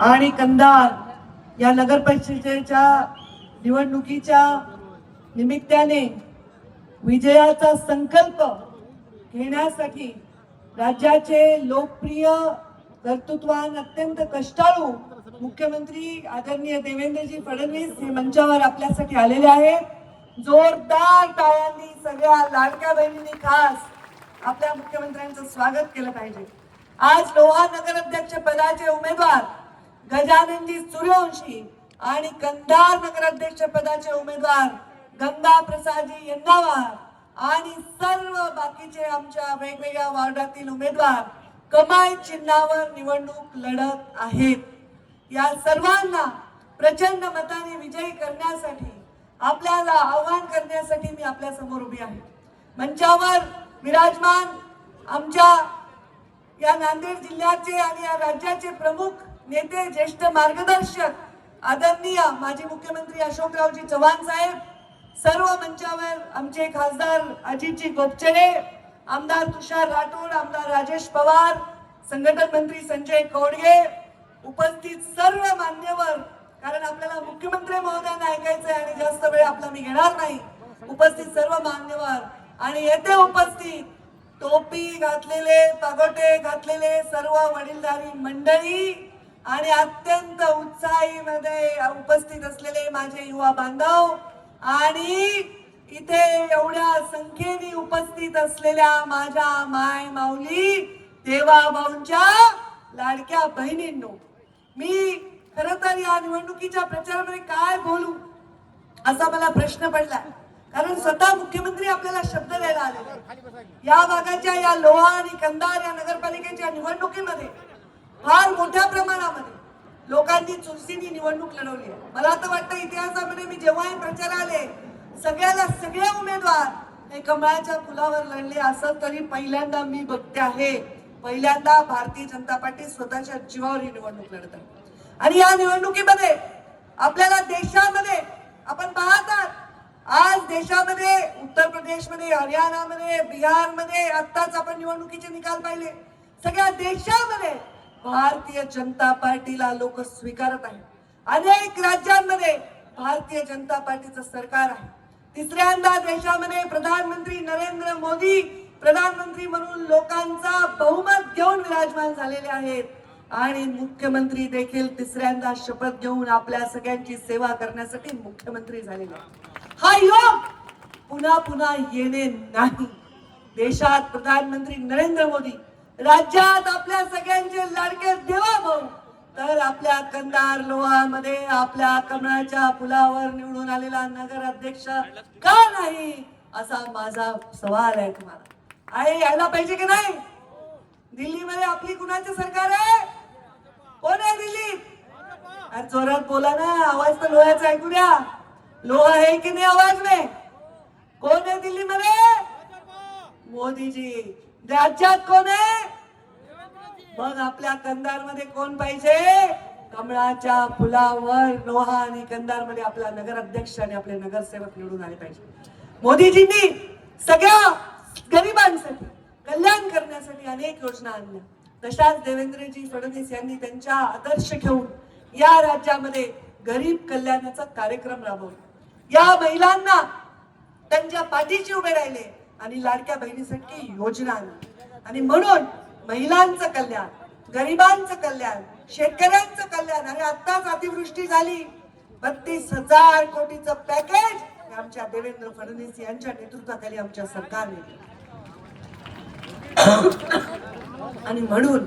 आणि कंधार या नगर परिषदेच्या निवडणुकीच्या निमित्ताने विजयाचा संकल्प घेण्यासाठी राज्याचे लोकप्रिय कर्तृत्वान अत्यंत कष्टाळू मुख्यमंत्री आदरणीय देवेंद्रजी फडणवीस हे मंचावर आपल्यासाठी आलेले आहेत जोरदार टाळ्यांनी सगळ्या लाडक्या बहिणींनी खास आपल्या मुख्यमंत्र्यांचं स्वागत केलं पाहिजे. आज लोहा नगराध्यक्ष पदाचे उमेदवार गजाननजी सूर्यवंशी आणि कंधार नगराध्यक्ष पदाचे उमेदवार गंगा प्रसादजी यंदावार आणि सर्व बाकीचे आमच्या वेगवेगळ्या वार्डातील उमेदवार कमाई चिन्हावर निवडणूक लढत आहेत. या सर्वांना प्रचंड मताने विजयी करण्यासाठी आपल्याला आव्हान करण्यासाठी मी आपल्यासमोर उभी आहे. मंचावर विराजमान आमच्या या नांदेड जिल्ह्याचे आणि या राज्याचे प्रमुख नेते ज्येष्ठ मार्गदर्शक आदरणीय माजी मुख्यमंत्री अशोकरावजी चव्हाण साहेब सर्व मंचावर आमचे खासदार अजितजी गोपचरे आमदार तुषार राठोड आमदार राजेश पवार संघटन मंत्री संजय कौडगे उपस्थित सर्व मान्यवर कारण आपल्याला मुख्यमंत्री महोदयांना ऐकायचंय आणि जास्त वेळ आपला मी घेणार नाही उपस्थित सर्व मान्यवर. आणि येथे उपस्थित टोपी घातलेले पगोटे घातलेले सर्व वडीलधारी मंडळी आणि अत्यंत उत्साहीमध्ये उपस्थित असलेले माझे युवा बांधव आणि इथे एवढ्या संख्येने उपस्थित असलेल्या माझ्या माय माऊली देवा भाऊंच्या लाडक्या बहिणींनो मी खर तर या निवडणुकीच्या प्रचारामध्ये काय बोलू असा मला प्रश्न पडला. कारण स्वतः मुख्यमंत्री आपल्याला शब्द द्यायला आले या भागाच्या या लोहा आणि कंदार या नगरपालिकेच्या निवडणुकीमध्ये फार मोठ्या प्रमाणामध्ये लोकांनी चुरशीनी निवडणूक लढवली आहे. मला तर वाटतं इतिहासामध्ये मी जेव्हाही प्रचार आले सगळ्याला सगळे उमेदवार हे कमळाच्या फुलावर लढले. असं तरी पहिल्यांदा मी बघते आहे. पहिल्यांदा भारतीय जनता पार्टी स्वतःच्या जीवावर ही निवडणूक लढत आहे. आणि या निवडणुकीमध्ये आपल्याला देशामध्ये आपण पाहतात आज देशामध्ये उत्तर प्रदेशमध्ये हरियाणामध्ये बिहारमध्ये आत्ताच आपण निवडणुकीचे निकाल पाहिले. सगळ्या देशामध्ये भारतीय जनता पार्टीला लोक स्वीकारत आहेत. अनेक राज्यांमध्ये भारतीय जनता पार्टीचं सरकार आहे. तिसऱ्यांदा देशामध्ये प्रधानमंत्री नरेंद्र मोदी प्रधानमंत्री म्हणून लोकांचा बहुमत घेऊन विराजमान झालेले आहेत. आणि मुख्यमंत्री देखील तिसऱ्यांदा शपथ घेऊन आपल्या सगळ्यांची सेवा करण्यासाठी मुख्यमंत्री झालेले आहेत. हा योग पुन्हा पुन्हा येणे नाही. देशात प्रधानमंत्री नरेंद्र मोदी राज्यात आपल्या सगळ्यांचे लाडके देवा भाऊ. तर आपल्या कंदार लोहामध्ये आपल्या कमळाच्या फुलावर निवडून आलेला नगर अध्यक्ष का नाही असा माझा सवाल आहे तुम्हाला. आहे यायला पाहिजे की नाही? दिल्लीमध्ये आपली कुणाचे सरकार आहे? कोण आहे दिल्लीत? अरे जोरात बोला ना आवाज तर लोह्याचा ऐकू द्या लोहा आहे की नाही आवाज में? कोण आहे दिल्लीमध्ये? मोदीजी. राज्यात कोण आहे? मग आपल्या कंदारमध्ये कोण पाहिजे? कमळाच्या फुलावर लोहा आणि कंदारमध्ये आपला नगर अध्यक्ष आणि आपले नगरसेवक निवडून आले पाहिजे. मोदीजींनी सगळ्या गरिबांसाठी कल्याण करण्यासाठी अनेक योजना आणल्या. तशाच देवेंद्रजी फडणवीस यांनी त्यांच्या आदर्श घेऊन या राज्यामध्ये गरीब कल्याणाचा कार्यक्रम राबवला. या महिलांना त्यांच्या पाठीशी उभे राहिले आणि लाडक्या बहिणीसाठी योजना आणली. आणि म्हणून महिलांचं कल्याण गरिबांचं कल्याण शेतकऱ्यांचं कल्याण आणि आत्ताच अतिवृष्टी झाली. बत्तीस हजार कोटीचं पॅकेज आमच्या देवेंद्र फडणवीस यांच्या नेतृत्वाखाली आमच्या सरकारने आणि म्हणून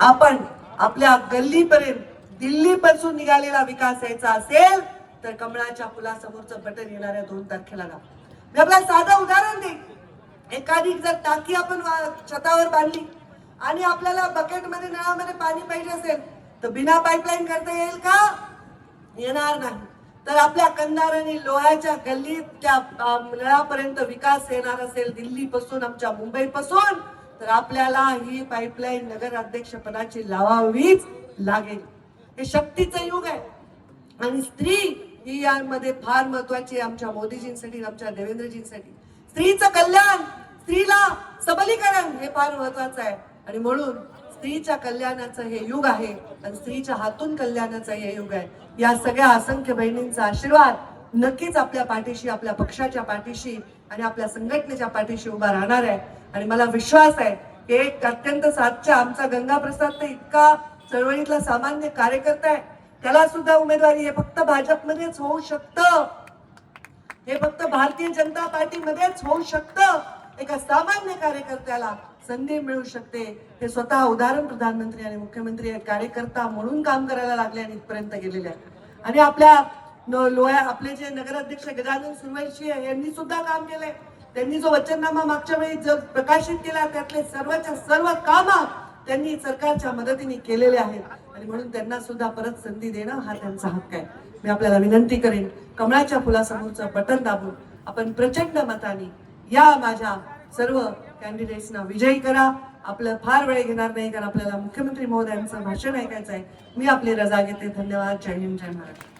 आपण आपल्या गल्लीपर्यंत दिल्लीपासून निघालेला विकास यायचा असेल तर कमळाच्या फुलासमोरचं बटन येणाऱ्या दोन तारखेला मी आपल्याला साधं उदाहरण दे एखादी जर टाकी आपण वा- छतावर बांधली आणि आपल्याला बकेटमध्ये नळामध्ये पाणी पाहिजे असेल तर बिना पाईपलाईन करता येईल का? येणार नाही. तर आपल्या कंधार आणि लोह्याच्या गल्लीत त्या नळापर्यंत विकास येणार असेल दिल्लीपासून आमच्या मुंबईपासून तर आपल्याला ही पाईपलाईन नगर लावावीच लागेल. हे शक्तीचं युग आहे. आणि स्त्री ही यामध्ये फार महत्वाची आहे आमच्या मोदीजींसाठी आमच्या देवेंद्रजींसाठी. स्त्रीचं कल्याण स्त्रीला सबलीकरण हे फार महत्वाचं आहे. आणि म्हणून स्त्रीच्या कल्याणाचं हे युग आहे आणि स्त्रीच्या हातून कल्याणाचं हे युग आहे. या सगळ्या असंख्य बहिणींचा आशीर्वाद नक्कीच आपल्या पाठीशी आपल्या पक्षाच्या पाठीशी आणि आपल्या संघटनेच्या पाठीशी उभा राहणार आहे. आणि मला विश्वास आहे की एक अत्यंत सातच्या आमचा गंगा प्रसाद तर इतका चळवळीतला सामान्य कार्यकर्ता आहे. त्याला सुद्धा उमेदवारी हे फक्त भाजपमध्येच होऊ शकतं. हे फक्त भारतीय जनता पार्टीमध्येच होऊ शकतं. एका सामान्य कार्यकर्त्याला संधी मिळू शकते हे स्वतः उदाहरण प्रधानमंत्री आणि मुख्यमंत्री कार्यकर्ता म्हणून काम करायला लागले आणि इथपर्यंत गेलेले आहेत. आणि आपल्या लोया आपले जे नगराध्यक्ष गजानन सुरवंशी आहे, यांनी सुद्धा काम केलंय. त्यांनी जो वचननामा मागच्या वेळी जर प्रकाशित केला त्यातले सर्वच्या सर्व काम त्यांनी सरकारच्या मदतीने केलेले आहेत. आणि म्हणून त्यांना सुद्धा परत संधी देणं हा त्यांचा हक्क आहे. मी आपल्याला विनंती करेन कमळाच्या फुलासमोरचं बटन दाबून आपण प्रचंड मताने या माझ्या सर्व कॅन्डिडेट्सना विजयी करा. आपलं फार वेळ घेणार नाही कारण आपल्याला मुख्यमंत्री महोदयांचं भाषण ऐकायचं आहे मी आपली रजा घेते. धन्यवाद. जय हिंद जय महाराष्ट्र.